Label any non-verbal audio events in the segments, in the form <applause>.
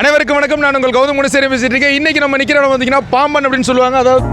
அனைவருக்கும் வணக்கம். நான் உங்கள் கௌதம் குணசேரி பேசிட்டு இருக்கேன். இன்னைக்கு நம்ம நிக்கிற பார்த்தீங்கன்னா பாம்பன் அப்படின்னு சொல்லுவாங்க. அதாவது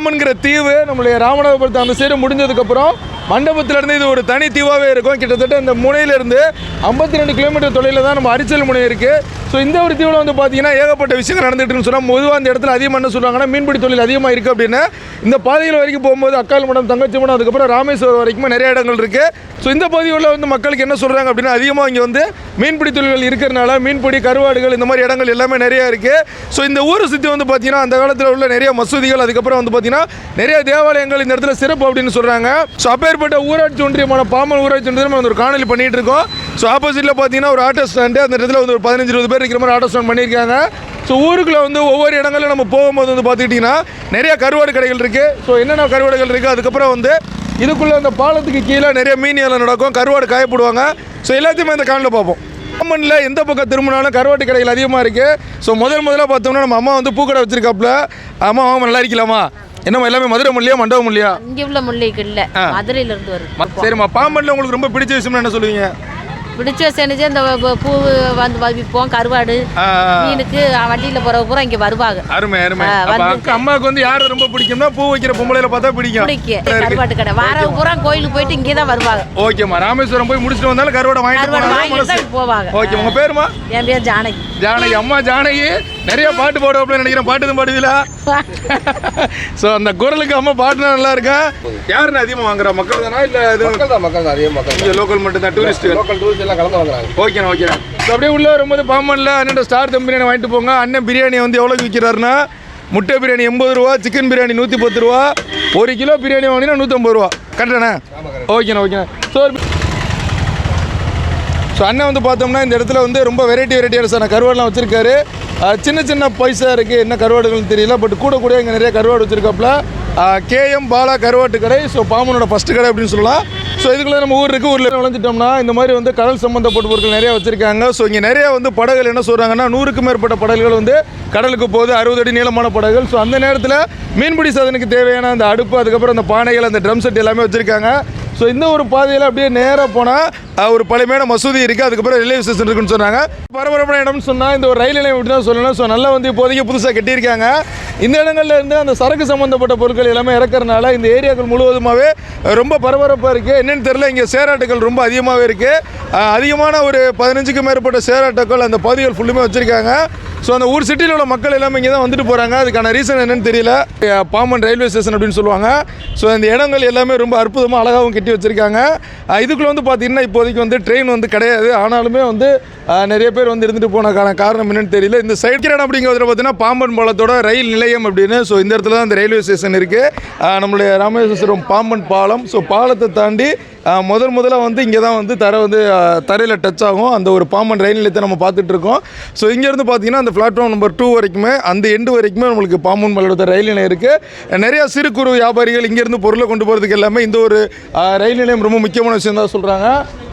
பாம்பன்கிற தீவு நம்மளுடைய ராமநாதபுரத்தை அந்த சைடு முடிஞ்சதுக்கப்புறம் மண்டபத்திலேருந்து இது ஒரு தனி தீவாகவே இருக்கும். கிட்டத்தட்ட இந்த முனையிலேருந்து ஐம்பத்தி ரெண்டு கிலோமீட்டர் தொலைவில் தான் நம்ம அரிச்சல் முனை இருக்குது ஸோ இந்த ஒரு தீவில் வந்து பார்த்தீங்கன்னா ஏகப்பட்ட விஷயங்கள் நடந்துட்டு சொன்னால் பொதுவாக அந்த இடத்துல அதிகமாக என்ன சொல்கிறாங்கன்னா மீன்பிடி தொழில் அதிகமாக இருக்குது அப்படின்னு. இந்த பாதைகள் வரைக்கும் போகும்போது அக்கால் மடம் தங்கச்சி மடம் அதுக்கப்புறம் ராமேஸ்வரம் வரைக்கும் நிறைய இடங்கள் இருக்குது ஸோ இந்த பகுதிகளில் வந்து மக்களுக்கு என்ன சொல்கிறாங்க அப்படின்னா அதிகமாக இங்கே வந்து மீன்பிடி தொழில்கள் இருக்கிறனால மீன்பிடி கருவாடுகள் இந்த மாதிரி இடங்கள் எல்லாமே நிறையா இருக்குது ஸோ இந்த ஊரை சுற்றி வந்து பார்த்தீங்கன்னா அந்த காலத்தில் உள்ள நிறைய மசூதிகள் அதுக்கப்புறம் வந்து பார்த்தீங்கன்னா நிறைய தேவாலயங்கள் இந்த இடத்துல சிறப்பு அப்படின்னு சொல்கிறாங்க ஸோ அப்பேற்பட்ட ஊராட்சி ஒன்றியமான பாமல் ஊராட்சி ஒன்றியம் வந்து ஒரு காணொலி பண்ணிட்டு இருக்கோம் ஸோ ஆப்போசிட்டில் பார்த்தீங்கன்னா ஒரு ஆட்டோ ஸ்டாண்டு அந்த இடத்துல வந்து ஒரு பதினஞ்சு இருபது பேர் இருக்கிற மாதிரி ஆட்டோ ஸ்டாண்ட் பண்ணியிருக்காங்க. ஸோ ஊருக்குள்ள வந்து ஒவ்வொரு இடங்களில் நம்ம போகும்போது வந்து பார்த்துக்கிட்டிங்கன்னா நிறைய கருவாடு கடைகள் இருக்குது ஸோ என்னென்ன கருவாடுகள் இருக்குது அதுக்கப்புறம் வந்து இதுக்குள்ளே அந்த பாலத்துக்கு கீழே நிறைய மீன் எல்லாம் நடக்கும். கருவாடு காயப்படுவாங்க. ஸோ எல்லாத்தையுமே இந்த காணில் பார்ப்போம். அம்மனில் எந்த பக்கம் திரும்பினாலும் கருவாட்டு கடைகள் அதிகமாக இருக்குது ஸோ முதல் முதல்ல பார்த்தோம்னா நம்ம அம்மா வந்து பூக்கடை வச்சிருக்காப்புல. அம்மா அம்மா நல்லா இருக்கலாமா? என்னம்மா எல்லாமே மதுரை மல்லியா மண்டபம் மல்லியா இங்க உள்ள முல்லைக்கு இல்ல. மதுரையில இருந்து வருது. சரிம்மா பாம்பன்ல உங்களுக்கு ரொம்ப பிடிச்ச விஷயம்னா என்ன சொல்லுவீங்க? பிடிச்ச செஞ்சு இந்த பூ வந்து விற்போம் கருவாடு மீனுக்கு வண்டியில போற பூரா இங்க வருவாங்க. அருமை அருமை. அம்மாவுக்கு வந்து யாரை ரொம்ப பிடிக்கும்னா பூ வைக்கிற பொம்பளையில பார்த்தா பிடிக்கும். பிடிக்கும். கருவாட்டு கடை. வார பூரா கோயிலுக்கு போயிட்டு இங்கே தான் வருவாங்க. ஓகேம்மா. ராமேஸ்வரம் போய் முடிச்சுட்டு வந்தாலும் கருவாடை வாங்கிட்டு போவாங்க. ஓகே உங்க பேருமா என் பேர் ஜானகி. ஜானகி அம்மா ஜானகி. நிறைய பாட்டு பாடுவாப்ல நினைக்கிறேன். பாட்டு தான் பாடுவீங்களா? <laughs> ஸோ அந்த குரலுக்கு அம்மா பாட்டுனா நல்லா இருக்கேன் யாருன்னு அதிகமாக வாங்குறா? மக்கள் தானா இல்லை இது மக்கள் தான் மக்கள் தான் அதிக மக்கள் இங்கே லோக்கல் மட்டும் தான் டூரிஸ்ட் லோக்கல் டூரிஸ்ட் எல்லாம் கலந்து வாங்குறாங்க. ஓகேண்ணா ஓகேண்ணா ஸோ அப்படியே உள்ளே வரும்போது பாம்பனில் அண்ணன் ஸ்டார் தம் பிரியாணி வாங்கிட்டு போங்க. அண்ணன் பிரியாணி வந்து எவ்வளோக்கு விற்கிறாருன்னா முட்டை பிரியாணி எண்பது ரூபா சிக்கன் பிரியாணி நூற்றி பத்து ரூபா ஒரு கிலோ பிரியாணி வாங்கினா நூற்றம்பது ரூபா. கரெக்டாண்ணே? ஓகேண்ணா ஓகேண்ணா ஸோ ஸோ அண்ணன் வந்து பார்த்தோம்னா இந்த இடத்துல வந்து ரொம்ப வெரைட்டி வெரைட்டியான சார் கருவாடுலாம் வச்சுருக்காரு. சின்ன சின்ன பைசா இருக்குது என்ன கருவாடுகள்னு தெரியல பட் கூட கூட இங்கே நிறைய கருவாடு வச்சுருக்காப்புல. கேஎம் பாலா கருவாட்டு கடை ஸோ பாமனோட ஃபஸ்ட்டு கடை அப்படின்னு சொல்லலாம். ஸோ இதுக்குள்ளே நம்ம ஊர் இருக்குது ஊரில் விளைஞ்சிட்டோம்னா இந்த மாதிரி வந்து கடல் சம்மந்தப்பட்ட பொருட்கள் நிறையா வச்சுருக்காங்க. ஸோ இங்கே நிறைய வந்து படகுகள் என்ன சொல்கிறாங்கன்னா நூறுக்கும் மேற்பட்ட படகுகள் வந்து கடலுக்கு போகுது அறுபது அடி நீளமான படகுகள். ஸோ அந்த நேரத்தில் மீன்பிடி சாதனுக்கு தேவையான அந்த அடுப்பு அதுக்கப்புறம் அந்த பானைகள் அந்த ட்ரம் செட் எல்லாமே வச்சுருக்காங்க. ஸோ இந்த ஒரு பாதையில் அப்படியே நேராக போனால் ஒரு பழமையான மசூதி இருக்குது அதுக்கப்புறம் ரயில்வே ஸ்டேஷன் இருக்குன்னு சொன்னாங்க. பரபரப்பான இடம்னு சொன்னால் இந்த ஒரு ரயில் நிலையம் இப்படி தான் சொல்லணும். ஸோ நல்லா வந்து இப்போதைக்கு புதுசாக கட்டியிருக்காங்க. இந்த இடங்கள்ல இருந்து அந்த சரக்கு சம்மந்தப்பட்ட பொருட்கள் எல்லாமே இறக்கறனால இந்த ஏரியாக்கள் முழுவதுமாகவே ரொம்ப பரபரப்பாக இருக்குது என்னென்னு தெரியல இங்கே சேராட்டுகள் ரொம்ப அதிகமாகவே இருக்குது அதிகமான ஒரு பதினஞ்சுக்கும் மேற்பட்ட சேராட்டுகள் அந்த பகுதிகள் ஃபுல்லுமே வச்சுருக்காங்க. ஸோ அந்த ஊர் சிட்டியில் உள்ள மக்கள் எல்லாமே இங்கே தான் வந்துட்டு போகிறாங்க அதுக்கான ரீசன் என்னன்னு தெரியல. பாம்பன் ரயில்வே ஸ்டேஷன் அப்படின்னு சொல்லுவாங்க. ஸோ இந்த இடங்கள் எல்லாமே ரொம்ப அற்புதமாக அழகாகவும் கட்டி வச்சுருக்காங்க. இதுக்குள்ளே வந்து பார்த்தீங்கன்னா இப்போதைக்கு வந்து ட்ரெயின் வந்து கிடையாது. ஆனாலுமே வந்து நிறைய பேர் வந்து இருந்துட்டு போனக்கான காரணம் என்னன்னு தெரியல. இந்த சைட் கிரண் அப்படிங்கிறதுல பார்த்தீங்கன்னா பாம்பன் பாலத்தோட ரயில் நிலையம் அப்படின்னு. ஸோ இந்த இடத்துல தான் இந்த ரயில்வே ஸ்டேஷன் இருக்குது நம்மளுடைய ராமேஸ்வரம் பாம்பன் பாலம். ஸோ பாலத்தை தாண்டி முதல் முதல்ல வந்து இங்கே தான் வந்து தரை வந்து தரையில் டச் ஆகும். அந்த ஒரு பாம்பன் ரயில் நிலையத்தை நம்ம பார்த்துட்டு இருக்கோம். ஸோ இங்கேருந்து பார்த்தீங்கன்னா அந்த பிளாட்ஃபார்ம் நம்பர் டூ வரைக்குமே அந்த எண்டு வரைக்குமே நம்மளுக்கு பாம்பன் மலையோட ரயில் நிலையம் இருக்குது நிறையா சிறு குறு வியாபாரிகள் இங்கேருந்து பொருளை கொண்டு போகிறதுக்கு எல்லாமே இந்த ஒரு ரயில் நிலையம் ரொம்ப முக்கியமான விஷயம் தான் சொல்கிறாங்க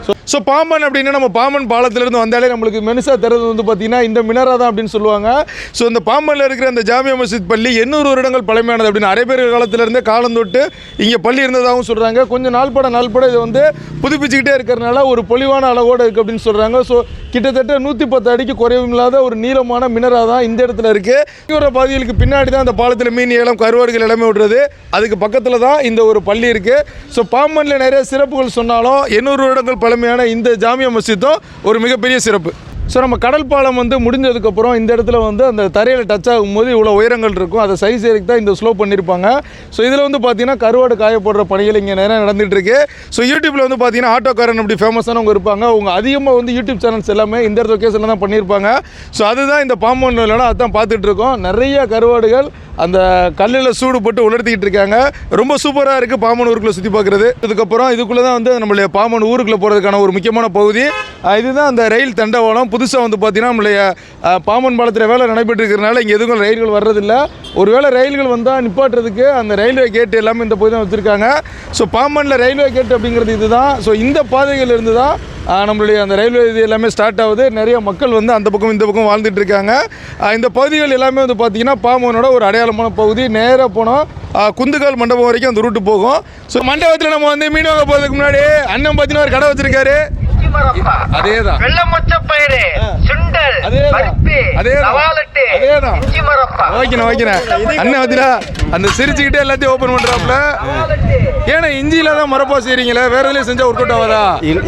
ஸோ ஸோ பாம்பன் அப்படின்னா நம்ம பாம்பன் பாலத்திலேருந்து வந்தாலே நம்மளுக்கு மெனுசா தரது வந்து பார்த்தீங்கன்னா இந்த மினரா தான் அப்படின்னு சொல்லுவாங்க. ஸோ இந்த பாம்பனில் இருக்கிற அந்த ஜாமியா மஸ்ஜித் பள்ளி எண்ணூறு வருடங்கள் பழமையானது அப்படின்னு நிறைய பேர் காலத்திலேருந்தே காலம் தொட்டு இங்கே பள்ளி இருந்ததாகவும் சொல்கிறாங்க கொஞ்சம் நாள் பட இது வந்து புதுப்பிச்சுக்கிட்டே இருக்கிறனால ஒரு பொலிவான அளவோடு இருக்குது அப்படின்னு சொல்கிறாங்க ஸோ கிட்டத்தட்ட நூற்றி பத்து அடிக்கு குறைவும் இல்லாத ஒரு நீளமான மினரா தான் இந்த இடத்துல இருக்குது தீவிர பகுதிகளுக்கு பின்னாடி தான் அந்த பாலத்தில் மீன் ஏலம் கருவாடுகள் எல்லாமே விடுறது அதுக்கு பக்கத்தில் தான் இந்த ஒரு பள்ளி இருக்குது ஸோ பாம்பனில் நிறைய சிறப்புகள் சொன்னாலும் எண்ணூறு வருடங்கள் பழமையான இந்த ஜாமியா மஸ்ஜித்தும் ஒரு மிகப்பெரிய சிறப்பு. ஸோ நம்ம கடல் பாலம் வந்து முடிஞ்சதுக்கப்புறம் இந்த இடத்துல வந்து அந்த தரையில் டச் ஆகும்போது இவ்வளோ உயரங்கள் இருக்கும். அதை சைஸ் ஏறிக்கு தான் இந்த ஸ்லோ பண்ணியிருப்பாங்க ஸோ இதில் வந்து பார்த்தீங்கன்னா கருவாடு காய போடுற பணிகள் இங்கே நேரம் நடந்துகிட்ருக்கு ஸோ யூடியூப்பில் வந்து பார்த்தீங்கன்னா ஆட்டோக்காரன் அப்படி ஃபேமஸானவங்க இருப்பாங்க. அவங்க அதிகமாக வந்து யூடியூப் சேனல்ஸ் எல்லாமே இந்த இடத்துல கேஸில் தான் பண்ணியிருப்பாங்க ஸோ அதுதான் இந்த பாம்பன் இல்லைனா அதுதான் பார்த்துட்ருக்கோம் நிறைய கருவாடுகள் அந்த கல்லில் சூடு போட்டு உலர்த்திக்கிட்டு இருக்காங்க. ரொம்ப சூப்பராக இருக்குது பாம்பன் ஊருக்குள்ளே சுற்றி பார்க்குறது இதுக்கப்புறம் இதுக்குள்ளே தான் வந்து நம்மளுடைய பாம்பன் ஊருக்குள்ளே போகிறதுக்கான ஒரு முக்கியமான பகுதி. இதுதான் அந்த ரயில் தண்டவாளம். புதுசாக வந்து பார்த்திங்கன்னா நம்மளுடைய பாமன் பாம்பன் பாலத்தில் வேலை நடைபெற்று இருக்கிறனால இங்கே எதுவும் ரயில்கள் வர்றதில்ல. ஒருவேளை ரயில்கள் வந்தால் நிப்பாட்டுறதுக்கு அந்த ரயில்வே கேட் எல்லாமே இந்த பகுதி தான் வச்சுருக்காங்க. ஸோ பாம்பனில் ரயில்வே கேட் அப்படிங்கிறது இதுதான். ஸோ இந்த பாதைகள் இருந்து தான் நம்மளுடைய அந்த ரயில்வே இது எல்லாமே ஸ்டார்ட் ஆகுது. நிறைய மக்கள் வந்து அந்த பக்கம் இந்த பக்கம் வாழ்ந்துட்டு இருக்காங்க. இந்த பகுதிகள் எல்லாமே வந்து பார்த்திங்கன்னா பாம்பனோட ஒரு அடையாளமான பகுதி. நேராக போனோம் குந்துகால் மண்டபம் வரைக்கும் அந்த ரூட்டு போகும். ஸோ மண்டபத்தில் நம்ம வந்து மீன் வாங்க போகிறதுக்கு முன்னாடி அண்ணன் பார்த்தீங்கன்னா ஒரு கடை வச்சிருக்காரு. அதேதான். அதேதான். மரப்பா ஓகேண்ணா ஓகேண்ணா அண்ணன் பார்த்தீங்களா அந்த சிரிச்சுக்கிட்டே எல்லாத்தையும் ஓப்பன் பண்ணுறாப்புல ஏன்னா இஞ்சியில தான் மரப்பா செய்கிறீங்களே வேற எதுலையும் செஞ்சால் ஒர்க் அவுட் ஆகாதா?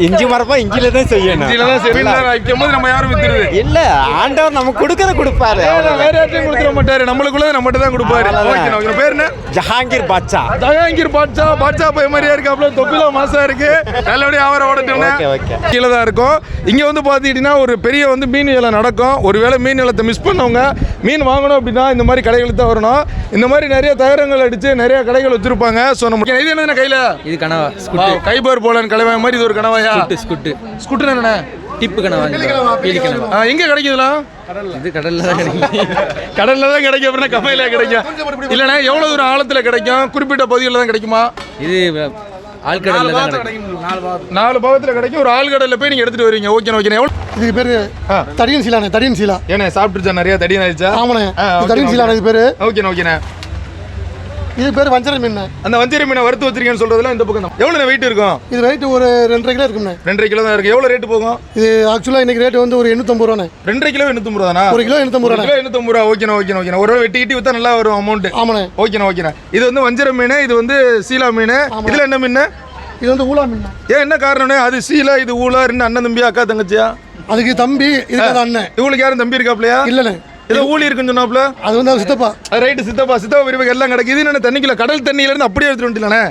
இஞ்சி மரப்பா இஞ்சில தான் செய்யணும். இஞ்சியில தான் சரி வைக்கும் போது நம்ம யாரும் வித்துருது இல்ல. ஆண்டவர் நமக்கு கொடுக்கறத கொடுப்பாரு. வேற யார்ட்டையும் கொடுத்துட மாட்டாரு. நம்மளுக்குள்ள நம்மகிட்ட தான் கொடுப்பாரு. ஓகே ஓகே பேர் என்ன? ஜஹாங்கீர் பாட்சா ஜஹாங்கீர் பாட்சா பாட்சா பைய மாதிரியா இருக்காப்ல தொப்பில மாசா இருக்கு. நல்லபடியா அவரை ஓடட்டும்னு. கீழே தான் இருக்கும். இங்க வந்து பாத்துக்கிட்டீங்கன்னா ஒரு பெரிய வந்து மீன் வேலை நடக்கும். ஒருவேளை மீன் வேலத்தை மிஸ் பண்ணவங்க மீன் வாங்கணும் அப்படின்னா இந்த மாதிரி கடைகளுக்கு தான் வரணும். இந்த மாதிரி நிறைய தகரங்கள் அடிச்சு நிறைய கடைகள் வச்சிருப்பாங்க. ஸோ நம்ம இது என்ன கையில? இது கனவா கைபர் போலன் கலவை மாதிரி இது ஒரு கனவாயா? ஸ்குட்டு ஸ்குட்டு. ஸ்கூட்டர் என்ன டிப்பு கனவா கனவா ஆ, எங்க கிடைக்குதுலாம் இது கடல்ல தான் கிடைக்கும் <laughs> கடல்ல தான் கிடைக்கும் அப்படின்னா கமையில கிடைக்கும். இல்லைண்ணா எவ்வளவு தூரம் ஆழத்துல கிடைக்கும்? குறிப்பிட்ட பகுதிகளில் தான் கிடைக்குமா? இது நாலு பாகத்துல கிடைக்கும் ஒரு ஆழ்கடல்ல போய் நீங்க எடுத்துட்டு வரீங்க. ஓகே ஓகே எவ்வளவு இதுக்கு பேரு தடியன் சீலாண்ணே தடியன் சீலா. ஏண்ணே சாப்பிட்டுச்சா நிறைய தடி ஆயிடுச்சா? ஆமாண்ணே தடியன். சீலாண்ணே இது பேரு. ஓகேண்ணே ஓகேண்ணே இது பேர் வஞ்சர மீன். அந்த வஞ்சரி மீனை வறுத்து வச்சிருக்கேன்னு சொல்றதுல இந்த பக்கம் தான். எவ்வளவு வெயிட் இருக்கும்? இது ரேட்டு ஒரு ரெண்டரை கிலோ இருக்குண்ணே ரெண்டரை கிலோ தான் இருக்கு. எவ்வளவு ரேட் போகும்? இது ஆக்சுவலாக இன்னைக்கு ரேட்டு வந்து ஒரு எண்ணூத்தம்பது ரூபாண்ணே. ரெண்டரை கிலோ எண்ணூத்தம்பது ரூபாண்ணா ஒரு கிலோ எண்ணூத்தம்பது ரூபாண்ணே கிலோ எண்ணூத்தம்பது ரூபா. ஓகேண்ணா ஓகேண்ணா ஓகேண்ணா ஒரு வெட்டி கிட்டி வித்தா நல்லா வரும் அமௌண்ட் ஆமாண்ணே. ஓகேண்ணா ஓகேண்ணா இது வந்து வஞ்சர மீன் இது வந்து சீலா மீன். இதுல என்ன மீன்? இது வந்து ஊலா மீன். ஏன் என்ன காரணம்னே அது சீலா இது ஊலா ரெண்டு அண்ணன் தம்பி அக்கா தங்கச்சியா? அதுக்கு தம்பி இதுக்கு அண்ணன். இவங்களுக்கு யாரும் தம்பி இருக்காப்லையா? இல்லைண்ணே. ஏதோ ஊழி இருக்குன்னு சொன்னாப்ல அது வந்து அவர் சித்தப்பா. அது ரைட்டு சித்தப்பா. சித்தப்பா விரிவுக்கு எல்லாம் கிடக்கு. இது என்ன தண்ணிக்குள்ள? கடல் தண்ணியில இருந்து அப்படியே எடுத்துட்டு வந்துட்டீங்களே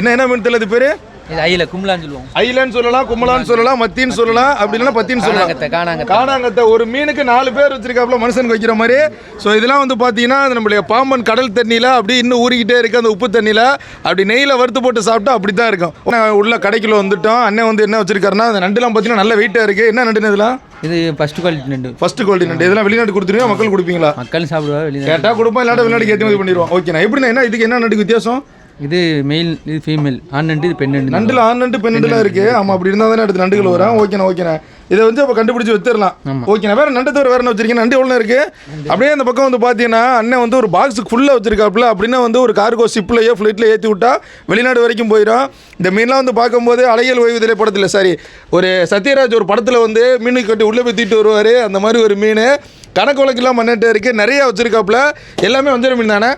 என்ன என்ன மீன் தெரியல இது பேரு? இது ஐயில கும்பலான்னு சொல்லுவோம். ஐலன்னு சொல்லலாம் கும்பலான்னு சொல்லலாம் மத்தின்னு சொல்லலாம் அப்படி இல்லைன்னா பத்தின்னு சொல்லலாம். காணாங்கத்தை காணாங்கத்தை. காணாங்கத்தை. ஒரு மீனுக்கு நாலு பேர் வச்சிருக்காப்புல மனுஷனுக்கு வைக்கிற மாதிரி. ஸோ இதெல்லாம் வந்து பார்த்தீங்கன்னா அது நம்மளுடைய பாம்பன் கடல் தண்ணியில் அப்படி இன்னும் ஊறிக்கிட்டே இருக்கு அந்த உப்பு தண்ணியில். அப்படி நெய்யில் வறுத்து போட்டு சாப்பிட்டா அப்படி தான் இருக்கும். உள்ள கடைக்குள்ள வந்துட்டோம். அண்ணன் வந்து என்ன வச்சிருக்காருன்னா அந்த நண்டுலாம் பார்த்தீங்கன்னா நல்ல வெயிட்டாக இருக்கு. என்ன நண்டுன்னு இதெல்லாம்? இது ஃபர்ஸ்ட் குவாலிட்டி நண்டு. ஃபர்ஸ்ட் குவாலிட்டி நண்டு. இதெல்லாம் வெளிநாட்டு கொடுத்துருவீங்க மக்கள் கொடுப்பீங்களா? மக்கள் சாப்பிடுவா வெளியே கேட்டா கொடுப்போம் இல்லாட்ட வெளிநாட்டுக்கு ஏற்றுமதி பண்ணிடுவோம். ஓகேண்ணா எப்படிண்ணா என்ன இதுக்கு என்ன நண்டுக்கு வித்தியாசம்? இது மெயில் இது ஃபீமேல் ஆண் நண்டு இது பெண் நண்டு. நண்டுல ஆண் நண்டு பெண் நண்டுலாம் இருக்கு. ஆமா அப்படி இருந்தா தானே அடுத்து நண்டுகள் வரும். ஓகேண்ணா ஓகேண்ணா இதை வந்து அப்போ கண்டுபிடிச்சு வச்சிடலாம் ஓகேண்ணா வேற நண்டு தவிர வேற என்ன வச்சிருக்கீங்க? நண்டு எவ்வளோ இருக்கு? அப்படியே அந்த பக்கம் வந்து பார்த்தீங்கன்னா அண்ணன் வந்து ஒரு பாக்ஸுக்கு ஃபுல்லாக வச்சிருக்காப்புல. அப்படின்னா வந்து ஒரு கார்கோ ஷிப்லையோ ஃப்ளைட்டில் ஏற்றி விட்டா வெளிநாடு வரைக்கும் போயிடும். இந்த மீன்லாம் வந்து பார்க்கும்போது அலையல் ஓய்வுதலை படத்தில் சாரி ஒரு சத்யராஜ் ஒரு படத்தில் வந்து மீனுக்கு கட்டி உள்ளே போய் தூக்கிட்டு வருவார். அந்த மாதிரி ஒரு மீன். கணக்கு வழக்கெல்லாம் பண்ணிட்டு இருக்கு நிறைய வச்சிருக்காப்புல. எல்லாமே வஞ்சிர மீன் தானே?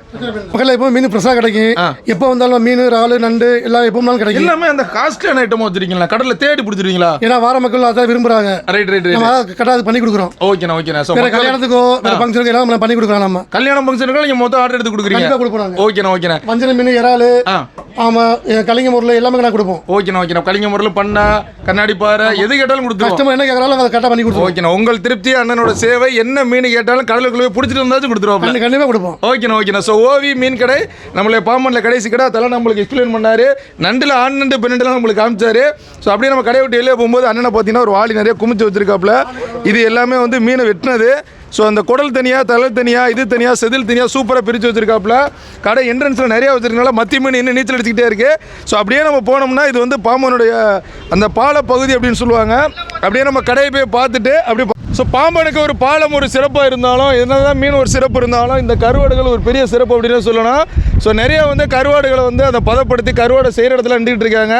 பக்கத்தில் எப்போ மீன் ஃப்ரெஷ்ஷாக கிடைக்கும் எப்போ வந்தாலும் மீன் இறால் நண்டு எல்லாம் எப்போ வந்தாலும் கிடைக்கும் எல்லாமே அந்த காஸ்ட்லியான ஐட்டமாக வச்சிருக்கீங்களா? கடலில் தேடி பிடிச்சிருக்கீங்களா ஏன்னா வார மக்கள் அதான் விரும்புறாங்க. ரைட் ரைட் ரைட் அது பண்ணி கொடுக்குறோம். ஓகேண்ணா ஓகேண்ணா ஸோ கல்யாணத்துக்கோ வேற ஃபங்க்ஷனுக்கு எல்லாம் நம்ம பண்ணி கொடுக்குறோம் நம்ம. கல்யாணம் ஃபங்க்ஷனுக்கு நீங்கள் மொத்தம் ஆர்டர் எடுத்து கொடுக்குறீங்க. கொடுப்போம் ஓகேண்ணா ஓகேண்ணா வஞ்சர மீன் இறால் ஆமாம் கலிங்க முறையில் எல்லாமே நான் கொடுப்போம். ஓகேண்ணா ஓகேண்ணா. கலிங்க முறையில் பண்ணா கண்ணாடி பாறை எது கேட்டாலும் கொடுத்துருவோம். கஸ்டமர் என்ன கேட்குறாலும் அதை கரெக்டாக பண்ணி கொடுத்துருவோம். ஓகேண்ணா உங்கள் திருப்தி அண்ணனோட சேவை என்ன மீன் கேட்டாலும் கடலுக்குள்ள போய் பிடிச்சிட்டு வந்தாச்சும் கொடுத்துருவோம். கண்டி- கண்டிப்பா கொடுப்போம். ஓகேண்ணா ஓகேண்ணா. ஸோ ஓவி மீன் கடை நம்மளை பாம்பனில் கடைசி கடை அதெல்லாம் நம்மளுக்கு எக்ஸ்பிளைன் பண்ணாரு. நண்டில் ஆண் நண்டு பெண் நண்டுலாம் நம்மளுக்கு காமிச்சாரு. ஸோ அப்படியே நம்ம கடையை விட்டு வெளியே போகும்போது அண்ணனை பார்த்தீங்கன்னா ஒரு வாளி நிறைய குமிச்சு வச்சிருக்காப்புல. இது எல்லாமே வந்து மீனை வெட்டினது. ஸோ அந்த குடல் தனியாக தலை தனியாக இது தனியாக செதில் தனியாக சூப்பராக பிரித்து வச்சுருக்காப்புல. கடை என்ட்ரன்ஸில் நிறையா வச்சுருக்கனால மத்தி மீன் இன்னும் நீச்சல் அடிச்சுக்கிட்டே இருக்குது ஸோ அப்படியே நம்ம போனோம்னா இது வந்து பாம்பனுடைய அந்த பால பகுதி அப்படின்னு சொல்லுவாங்க. அப்படியே நம்ம கடையை போய் பார்த்துட்டு அப்படியே ஸோ பாம்பனுக்கு ஒரு பாலம் ஒரு சிறப்பாக இருந்தாலும் என்னதான் மீன் ஒரு சிறப்பு இருந்தாலும் இந்த கருவாடுகள் ஒரு பெரிய சிறப்பு அப்படின்னு சொல்லணும். ஸோ நிறைய வந்து கருவாடுகளை வந்து அதை பதப்படுத்தி கருவாடை செய்கிற இடத்துல நின்றுட்டு இருக்காங்க.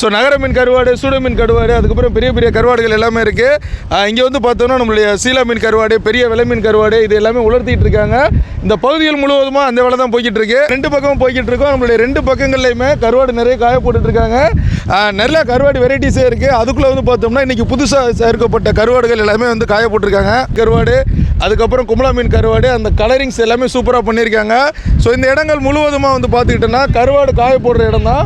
ஸோ நகர மீன் கருவாடு சூட மீன் கருவாடு அதுக்கப்புறம் பெரிய பெரிய கருவாடுகள் எல்லாமே இருக்குது இங்கே வந்து பார்த்தோம்னா நம்மளுடைய சீலா மீன் கருவாடு பெரிய விலை மீன் கருவாடு இது எல்லாமே உலர்த்திட்டு இருக்காங்க. இந்த பகுதிகள் முழுவதுமாக அந்த வேலை தான் போய்கிட்டு இருக்கு. ரெண்டு பக்கமும் போய்கிட்டு இருக்கோம். நம்மளுடைய ரெண்டு பக்கங்கள்லையுமே கருவாடு நிறைய காய போட்டுட்டு இருக்காங்க நிறைய கருவாடு வெரைட்டிஸே இருக்குது அதுக்குள்ளே வந்து பார்த்தோம்னா இன்றைக்கி புதுசாக சேர்க்கப்பட்ட கருவாடுகள் எல்லாமே வந்து காய போட்டிருக்காங்க. கருவாடு அதுக்கப்புறம் கும்பலா மீன் கருவாடு அந்த கலரிங்ஸ் எல்லாமே சூப்பராக பண்ணியிருக்காங்க. ஸோ இந்த இடங்கள் முழுவதுமாக வந்து பார்த்துக்கிட்டோன்னா கருவாடு காய போடுற இடம் தான்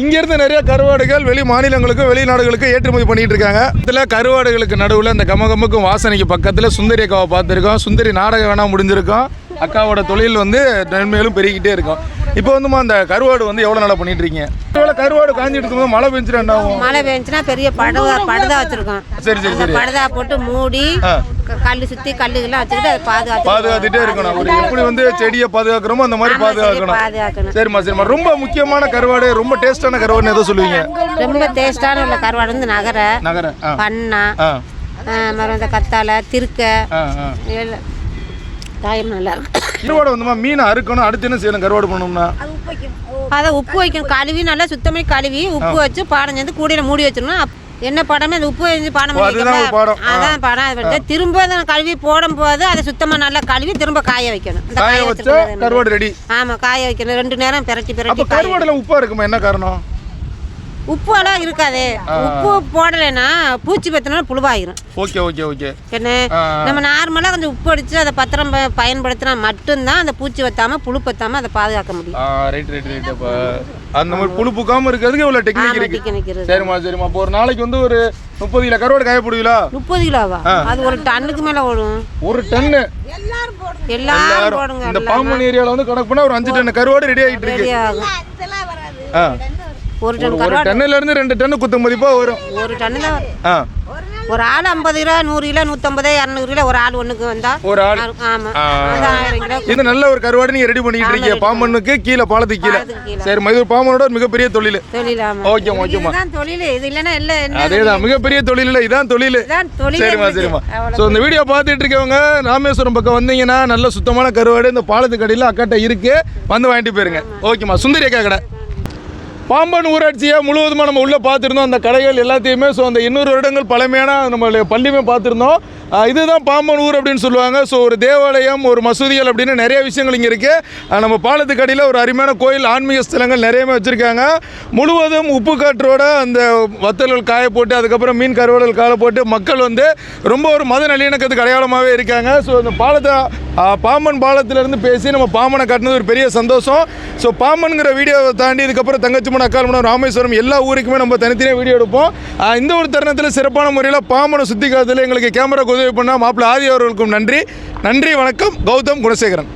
இங்கேருந்து நிறைய கருவாடுகள் வெளி மாநிலங்களுக்கும் வெளிநாடுகளுக்கும் ஏற்றுமதி பண்ணிகிட்டு இருக்காங்க. இதில் கருவாடுகளுக்கு நடுவில் அந்த கமகமுக்கும் வாசனைக்கு பக்கத்தில் சுந்தரி அக்காவை பார்த்துருக்கோம். சுந்தரி நாடகம் வேணால் முடிஞ்சிருக்கோம். அக்காவோட தொழில் வந்து நன்மையிலும் பெருகிட்டே இருக்கும். இப்போ வந்துமா அந்த கருவாடு வந்து எவ்வளோ நாளாக பண்ணிட்டு இருக்கீங்க? ஒருவேளை கருவாடு காஞ்சிட்டு இருக்கும்போது மழை பெஞ்சிட்டு என்ன ஆகும்? மழை பெஞ்சுன்னா பெரிய படுதா படுதா வச்சிருக்கோம். சரி சரி அந்த சரி. படுதா போட்டு மூடி. க- கல்லு சுத்தி கல்லுகள்லாம் வச்சுக்கிட்டு அதை பாதுகாத்து பாதுகாத்துட்டே இருக்கணும். ஒரு எப்படி வந்து செடியை பாதுகாக்கிறோமோ அந்த மாதிரி ஆமா, செடியை பாதுகாக்கணும். பாதுகாக்கணும். சரிம்மா சரிம்மா. ரொம்ப முக்கியமான கருவாடு ரொம்ப டேஸ்டான கருவாடுன்னு எதை சொல்லுவீங்க. ரொம்ப டேஸ்டான உள்ள கருவாடு வந்து நகரை நகர ஆ. பண்ணா ஆ. ஆ, மரம் இந்த கத்தாழை திருக்க ஆ ஆ. எல்லாம் காயம் நல்லா இருக்கும். கருவாடு வந்துமா? மீனை அறுக்கணும் அடுத்து என்ன செய்யணும்? கருவாடு பண்ணணும்னா அதை உப்பு வைக்கணும் கழுவி நல்லா சுத்தம் பண்ணி கழுவி உப்பு வச்சு பாடம் சேர்ந்து கூடையில மூடி வச்சிடணும். என்ன படமே அது உப்பு வச்சு பாடம். அதான் படம். அது வந்து திரும்ப அதை கழுவி போடும் போது அதை சுத்தமா நல்லா கழுவி திரும்ப காய வைக்கணும். காய வச்சா கருவாடு ரெடி ஆமா காய வைக்கணும். ரெண்டு நேரம் பிரட்டி பிரட்டி கருவாடுல உப்பா இருக்குமா? என்ன காரணம்? உப்பு எல்லாம் இருக்காதே உப்பு போடலைன்னா பூச்சி பத்தினா புழுவாயிரும். Okay okay okay. என்ன. நம்ம நார்மலாக கொஞ்சம் உப்பு அடிச்சு அதை பத்திரம் பயன்படுத்தினா மட்டும்தான் அந்த பூச்சி வத்தாம புழு பத்தாம அதை பாதுகாக்க முடியும். ரைட் ரைட் ரைட் அப்ப அந்த மாதிரி புழு புக்காம இருக்கிறதுக்கு இவ்வளவு டெக்னிக் இருக்கு. சரிம்மா சரிம்மா. அப்போ ஒரு நாளைக்கு வந்து ஒரு முப்பது கிலோ கருவாடு காய போடுவீங்களா? முப்பது கிலோவா? அது ஒரு டன்னுக்கு மேல ஓடும். ஒரு டன்னு? எல்லாரும் எல்லாரும் போடுங்க இந்த பாம்பன் ஏரியால வந்து கணக்கு பண்ணா ஒரு அஞ்சு டன் கருவாடு ரெடி ஆகிட்டு இருக்கு. ரெடி ஆகும் ஆ. ஒரு டன் ஒரு கருவாடு. டன்னுல இருந்து ரெண்டு டன்னு குத்து மதிப்பா வரும். ஒரு டன்னு தான். ஆ. ஒரு ஆள் ஐம்பது கிலோ நூறு கிலோ நூற்றம்பது இரநூறு கிலோ ஒரு ஆள் ஒண்ணுக்கு வந்தா ஒரு ஆள். ஆமா. ஆ. அது ஆயிரம் கிலோ. இது நல்ல ஒரு கருவாடு நீங்க ரெடி பண்ணிட்டு இருக்கீங்க. பாம்பனுக்கு கீழே பாலத்துக்கு கீழே. சரி ஒரு பாம்பனோட ஒரு மிகப்பெரிய தொழில். தொழில் ஆமா. ஓகேம்மா இதுதான் தொழில். இது இல்லைன்னா இல்லை அதேதான் மிகப்பெரிய தொழில்? இல்லை இதான் தொழில். இதான் தொழிலே சரிம்மா ஸோ இந்த வீடியோ பார்த்துட்டு இருக்கவங்க ராமேஸ்வரம் பக்கம் வந்தீங்கன்னா நல்ல சுத்தமான கருவாடு இந்த பாலத்து கடையில் அக்காட்ட இருக்கு. வந்து வாங்கிட்டு போயிருங்க. ஓகேம்மா. சுந்தரி அக்கா கடை. பாம்பன் ஊராட்சியை முழுவதுமாக நம்ம உள்ளே பார்த்துருந்தோம். அந்த கடைகள் எல்லாத்தையுமே ஸோ அந்த இன்னொரு வருடங்கள் பழமையான நம்மளுடைய பள்ளியுமே பார்த்துருந்தோம். இதுதான் பாம்பன் ஊர் அப்படின்னு சொல்லுவாங்க. ஸோ ஒரு தேவாலயம் ஒரு மசூதிகள் அப்படின்னு நிறைய விஷயங்கள் இங்கே இருக்குது நம்ம பாலத்துக்கு அடியில் ஒரு அருமையான கோயில் ஆன்மீக ஸ்தலங்கள் நிறையவே வச்சுருக்காங்க. முழுவதும் உப்பு காற்றோட அந்த வத்தல்கள் காய போட்டு அதுக்கப்புறம் மீன் கருவாடல் காய போட்டு மக்கள் வந்து ரொம்ப ஒரு மத நல்லிணக்கத்துக்கு அடையாளமாகவே இருக்காங்க. ஸோ இந்த பாலத்தை பாம்பன் பாலத்திலேருந்து பேசி நம்ம பாம்பனை காட்டினது ஒரு பெரிய சந்தோஷம். ஸோ பாம்பனுங்கிற வீடியோவை தாண்டி இதுக்கப்புறம் தங்கச்சிமன் அக்கால்மனம் ராமேஸ்வரம் எல்லா ஊருக்குமே நம்ம தனித்தனியாக வீடியோ எடுப்போம். இந்த ஒரு தருணத்தில் சிறப்பான முறையில் பாம்பனை சுற்றி காலத்தில் எங்களுக்கு கேமரா உதவி பண்ணால் மாப்பிள்ளை ஆதி அவர்களுக்கும் நன்றி. நன்றி வணக்கம். கௌதம் குணசேகரன்.